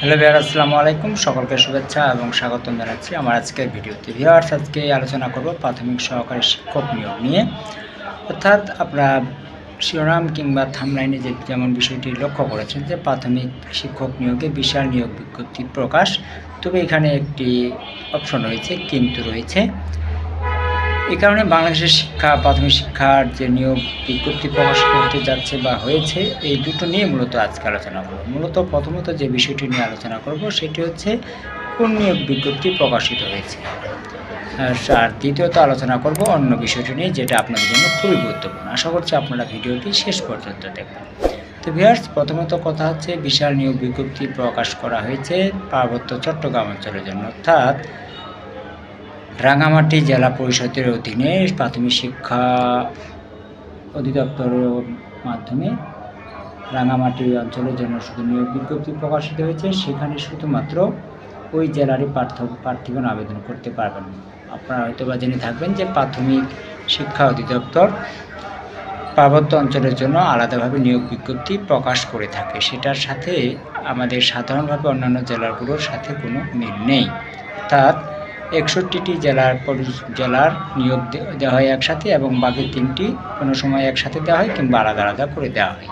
Hello ভিয়ার আসসালামু আলাইকুম। সকলকে শুভেচ্ছা এবং স্বাগতম জানাচ্ছি আমার আজকের ভিডিওতে। ভিওয়ার্স আজকে আলোচনা করব প্রাথমিক সহকারী শিক্ষক নিয়োগ নিয়ে। অর্থাৎ আপনারা শিরোনাম কিংবা থামলাইনে যে যেমন বিষয়টি লক্ষ্য করেছেন যে প্রাথমিক শিক্ষক নিয়োগে বিশাল নিয়োগ বিজ্ঞপ্তি প্রকাশ। তবে এখানে একটি অপশন রয়েছে, কিন্তু রয়েছে। এই কারণে বাংলাদেশের শিক্ষা, প্রাথমিক শিক্ষার যে নিয়োগ বিজ্ঞপ্তি প্রকাশ করতে যাচ্ছে বা হয়েছে, এই দুটো নিয়ে মূলত আজকে আলোচনা করব। মূলত প্রথমত যে বিষয়টি নিয়ে আলোচনা করব, সেটি হচ্ছে কোন নিয়োগ বিজ্ঞপ্তি প্রকাশিত হয়েছে। আর- দ্বিতীয়ত আলোচনা করব অন্য বিষয়টি নিয়ে, যেটা আপনাদের জন্য খুবই গুরুত্বপূর্ণ। আশা করছি আপনারা ভিডিওটি শেষ পর্যন্ত দেখবেন। তো ভিউয়ার্স, প্রথমত কথা হচ্ছে, বিশাল নিয়োগ বিজ্ঞপ্তি প্রকাশ করা হয়েছে পার্বত্য চট্টগ্রাম অঞ্চলের জন্য। অর্থাৎ রাঙামাটি জেলা পরিষদের অধীনে প্রাথমিক শিক্ষা অধিদপ্তরের মাধ্যমে রাঙামাটি অঞ্চলের জন্য শুধু নিয়োগ বিজ্ঞপ্তি প্রকাশিত হয়েছে। সেখানে শুধুমাত্র ওই জেলারই প্রার্থ প্রার্থীগণ আবেদন করতে পারবেন। আপনারা হয়তো বা জেনে থাকবেন যে প্রাথমিক শিক্ষা অধিদপ্তর পার্বত্য অঞ্চলের জন্য আলাদাভাবে নিয়োগ বিজ্ঞপ্তি প্রকাশ করে থাকে। সেটার সাথে আমাদের সাধারণভাবে অন্যান্য জেলাগুলোর সাথে কোনো মিল নেই। অর্থাৎ একষট্টিটি জেলার জেলার নিয়োগ দেওয়া হয় একসাথে এবং বাকি তিনটি কোনো সময় একসাথে দেওয়া হয় কিংবা আলাদা আলাদা করে দেওয়া হয়।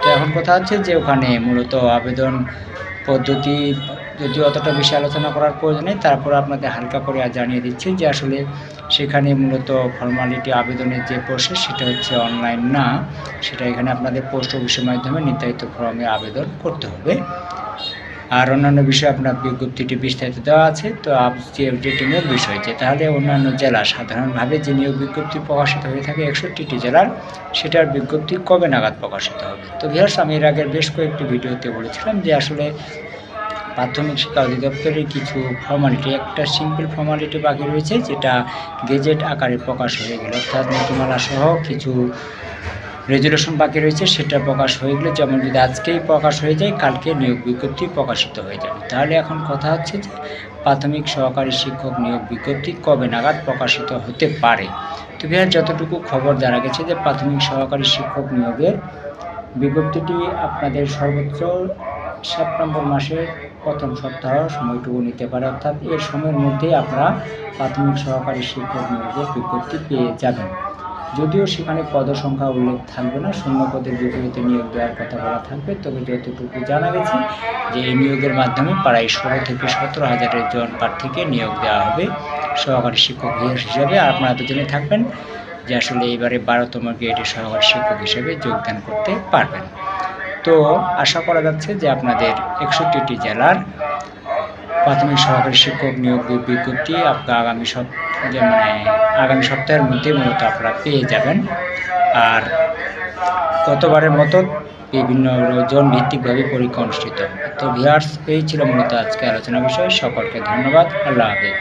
তো এখন কথা হচ্ছে যে ওখানে মূলত আবেদন পদ্ধতি যদিও অতটা বেশি আলোচনা করার প্রয়োজন নেই, তারপর আপনাদের হালকা করে জানিয়ে দিচ্ছি যে আসলে সেখানে মূলত ফর্মালিটি আবেদনের যে প্রসেস সেটা হচ্ছে অনলাইন না, সেটা এখানে আপনাদের পোস্ট অফিসের মাধ্যমে নির্ধারিত ফর্মে আবেদন করতে হবে। আর অন্যান্য বিষয়ে আপনার বিজ্ঞপ্তিটি বিস্তারিত দেওয়া আছে, তো আপ যে যেটি মূল বিষয় যে তাহলে অন্যান্য জেলা সাধারণভাবে যে নিয়োগ বিজ্ঞপ্তি প্রকাশিত হয়ে থাকে একষট্টিটি জেলার, সেটার বিজ্ঞপ্তি কবে নাগাদ প্রকাশিত হবে? তো ভিয়ার্স আমি এর আগের বেশ কয়েকটি ভিডিওতে বলেছিলাম যে আসলে প্রাথমিক শিক্ষা অধিদপ্তরের কিছু ফর্মালিটি একটা সিম্পল ফর্মালিটি বাকি রয়েছে, যেটা গেজেট আকারে প্রকাশ হয়ে গেল। অর্থাৎ নীতিমালা সহ কিছু রেজুলেশন বাকি রয়েছে, সেটা প্রকাশ হয়ে গেলে যেমন যদি আজকেই প্রকাশ হয়ে যায়, কালকে নিয়োগ বিজ্ঞপ্তি প্রকাশিত হয়ে যাবে। তাহলে এখন কথা হচ্ছে যে, প্রাথমিক সহকারী শিক্ষক নিয়োগ বিজ্ঞপ্তি কবে নাগাদ প্রকাশিত হতে পারে? তো বিহার যতটুকু খবর জানা গেছে যে, প্রাথমিক সহকারী শিক্ষক নিয়োগের বিজ্ঞপ্তিটি আপনাদের সর্বোচ্চ সেপ্টেম্বর মাসের প্রথম সপ্তাহ সময়টুকু নিতে পারে। অর্থাৎ এর সময়ের মধ্যেই আপনারা প্রাথমিক সহকারী শিক্ষক নিয়োগের বিজ্ঞপ্তি পেয়ে যাবেন। যদিও সেখানে পদসংখ্যা উল্লেখ থাকবে না, শূন্য পদের বিপরীতে নিয়োগ দেওয়ার কথা বলা থাকবে, তবে যতটুকু জানা গেছে যে এই নিয়োগের মাধ্যমে প্রায় ষোলো থেকে সতেরো হাজারের জন প্রার্থীকে নিয়োগ দেওয়া হবে সহকারী শিক্ষক হিসেবে। আপনারা তো জেনে থাকবেন যে আসলে এবারে বারোতম গ্রেডের সহকারী শিক্ষক হিসেবে যোগদান করতে পারবেন। তো আশা করা যাচ্ছে যে আপনাদের একষট্টিটি জেলার প্রাথমিক সহকারী শিক্ষক নিয়োগ বিজ্ঞপ্তি আগামী সপ যে মানে আগামী সপ্তাহের মধ্যে মূলত আপনারা পেয়ে যাবেন। আর গতবারের মতো বিভিন্ন জন ভিত্তিকভাবে পরীক্ষা অনুষ্ঠিত তো ভিয়ার্স এই ছিল মূলত আজকে আলোচনা বিষয়। সকলকে ধন্যবাদ। আল্লাহ হাফেজ।